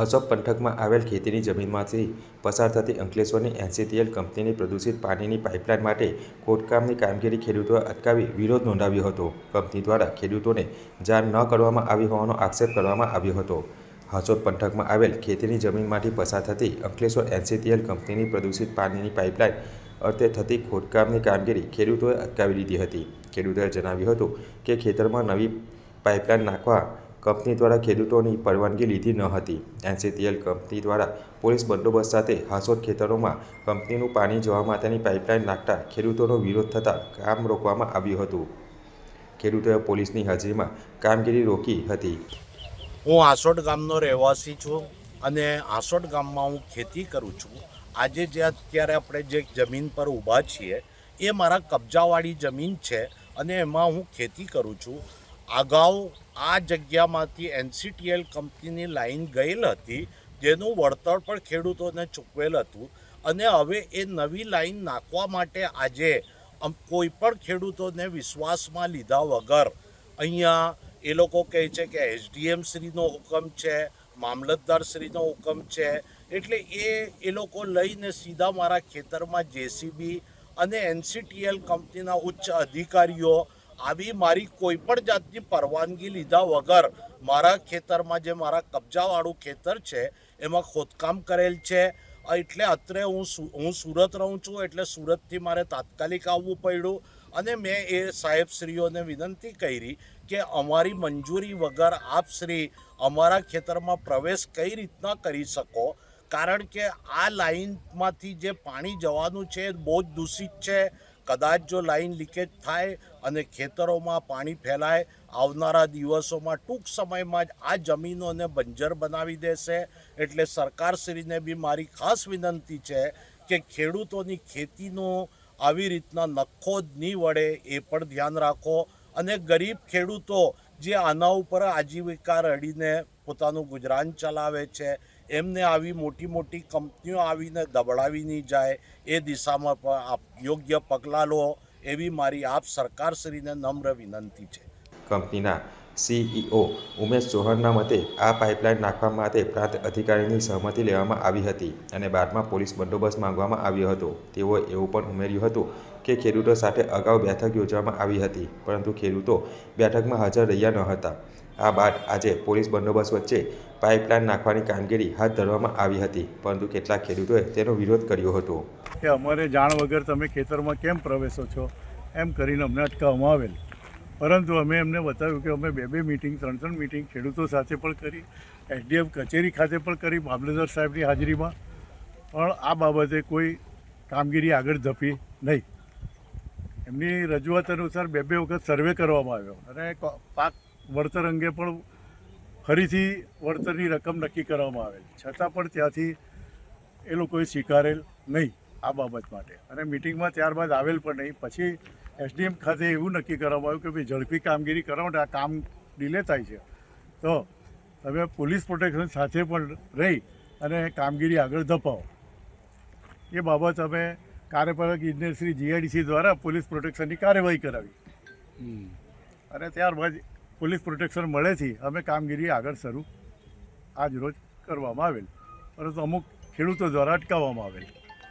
હસોબ પંથકમાં આવેલ ખેતીની જમીનમાંથી પસાર થતી અંકલેશ્વરની એનસીટીએલ કંપનીની પ્રદૂષિત પાણીની પાઇપલાઇન માટે ખોદકામની કામગીરી ખેડૂતોએ અટકાવી વિરોધ નોંધાવ્યો હતો. કંપની દ્વારા ખેડૂતોને જાણ ન કરવામાં આવી હોવાનો આક્ષેપ કરવામાં આવ્યો હતો. હસોદ પંથકમાં આવેલ ખેતીની જમીનમાંથી પસાર થતી અંકલેશ્વર એનસીટીએલ કંપનીની પ્રદૂષિત પાણીની પાઇપલાઇન અર્થે થતી ખોદકામની કામગીરી ખેડૂતોએ અટકાવી દીધી હતી. ખેડૂતોએ જણાવ્યું હતું કે ખેતરમાં નવી પાઇપલાઇન નાખવા કંપની દ્વારા ખેડૂતોની પરવાનગી લીધી ન હતી. એનસીટીએલ કંપની દ્વારા પોલીસ બંદોબસ્ત સાથે હાસોદ ખેતરોમાં કંપનીનું પાણી જવા માટેની પાઇપલાઇન નાખતા ખેડૂતોનો વિરોધ થતાં કામ રોકવામાં આવ્યું હતું. ખેડૂતોએ પોલીસની હાજરીમાં કામગીરી રોકી હતી. હું આસોડ ગામનો રહેવાસી છું અને આસોડ ગામમાં હું ખેતી કરું છું. આજે જે અત્યારે આપણે જે જમીન પર ઊભા છીએ, એ મારા કબજાવાળી જમીન છે અને એમાં હું ખેતી કરું છું. અગાઉ આ જગ્યામાંથી એનસીટીએલ કંપનીની લાઈન ગયેલ હતી, જેનું વળતર પણ ખેડૂતોને ચૂકવેલ હતું. અને હવે એ નવી લાઈન નાખવા માટે આજે કોઈ પણ ખેડૂતોને વિશ્વાસમાં લીધા વગર અહીંયા એ લોકો કહે છે કે એસડીએમ શ્રીનો હુકમ છે મામલતદાર શ્રીનો હુકમ છે. એટલે એ એ લોકો લઈને સીધા મારા ખેતરમાં જેસીબી અને એનસીટીએલ કંપનીના ઉચ્ચ અધિકારીઓ આવી મારી કોઈ પણ જાતની પરવાનગી લીધા વગર મારા ખેતરમાં જે મારા કબજાવાળું ખેતર છે, એમાં ખોદકામ કરેલ છે. એટલે અત્રે હું હું સુરત રહું છું, એટલે સુરતથી મારે તાત્કાલિક આવવું પડ્યું. અને મેં એ સાહેબશ્રીઓને વિનંતી કરી કે અમારી મંજૂરી વગર આપ શ્રી અમારા ખેતરમાં પ્રવેશ કઈ રીતના કરી શકો? કારણ કે આ લાઈનમાંથી જે પાણી જવાનું છે બહુ જ દૂષિત છે. કદાચ જો લાઈન લીકેજ થાય અને ખેતરોમાં પાણી ફેલાય, આવનારા દિવસોમાં ટૂંક સમયમાં જ આ જમીનોને બંજર બનાવી દેશે. એટલે સરકારશ્રીને બી મારી ખાસ વિનંતી છે કે ખેડૂતોની ખેતીનો આવી રીતના નખો જ નહીં વળે એ પણ ધ્યાન રાખો. અને ગરીબ ખેડૂતો જે આના ઉપર આજીવિકા રડીને પોતાનું ગુજરાન ચલાવે છે એમને આવી મોટી મોટી કંપનીઓ આવીને દબડાવી નહીં જાય, એ દિશામાં પણ આપ યોગ્ય પગલાં લો, એવી મારી આપ સરકારશ્રીને નમ્ર વિનંતી છે. કંપનીના સીઈઓ ઉમેશ ચૌહાણના મતે આ પાઇપલાઇન નાખવા માટે પ્રાંત અધિકારીની સહમતિ લેવામાં આવી હતી અને બાદમાં પોલીસ બંદોબસ્ત માંગવામાં આવ્યો હતો. તેઓએ એવું પણ ઉમેર્યું હતું કે ખેડૂતો સાથે અગાઉ બેઠક યોજવામાં આવી હતી, પરંતુ ખેડૂતો બેઠકમાં હાજર રહ્યા ન હતા. આ બાદ આજે પોલીસ બંદોબસ્ત વચ્ચે પાઇપલાઇન નાખવાની કામગીરી હાથ ધરવામાં આવી હતી, પરંતુ કેટલાક ખેડૂતોએ તેનો વિરોધ કર્યો હતો. કે અમારે જાણ વગર તમે ખેતરમાં કેમ પ્રવેશો છો? એમ કરીને અમને અટકાવવામાં આવેલ. પરંતુ અમે એમને બતાવ્યું કે અમે બે બે મિટિંગ ત્રણ ત્રણ મિટિંગ ખેડૂતો સાથે પણ કરી, એસડીએફ કચેરી ખાતે પણ કરી મામલતદાર સાહેબની હાજરીમાં. પણ આ બાબતે કોઈ કામગીરી આગળ ધપી નહીં. એમની રજૂઆત અનુસાર બે બે વખત સર્વે કરવામાં આવ્યો. અને પાક વળતર અંગે પણ ફરીથી વળતરની રકમ નક્કી કરવામાં આવેલ. છતાં પણ ત્યાંથી એ લોકોએ સ્વીકારેલ નહીં આ બાબત માટે. અને મિટિંગમાં ત્યારબાદ આવેલ પણ નહીં. પછી એસડીએમ ખાતે એવું નક્કી કરવામાં આવ્યું કે ભાઈ ઝડપી કામગીરી કરવા માટે આ કામ ડિલે થાય છે. તો તમે પોલીસ પ્રોટેક્શન સાથે પણ રહી અને કામગીરી આગળ ધપાવો. એ બાબત અમે કાર્યપાલક ઇજનેર શ્રી જીઆઈડીસી દ્વારા પોલીસ પ્રોટેક્શનની કાર્યવાહી કરાવી. અને ત્યારબાદ પોલીસ પ્રોટેક્શન મળેથી અમે કામગીરી આગળ શરૂ આજ રોજ કરવામાં આવેલ. પરંતુ અમુક ખેડૂતો દ્વારા અટકાવવામાં આવેલ.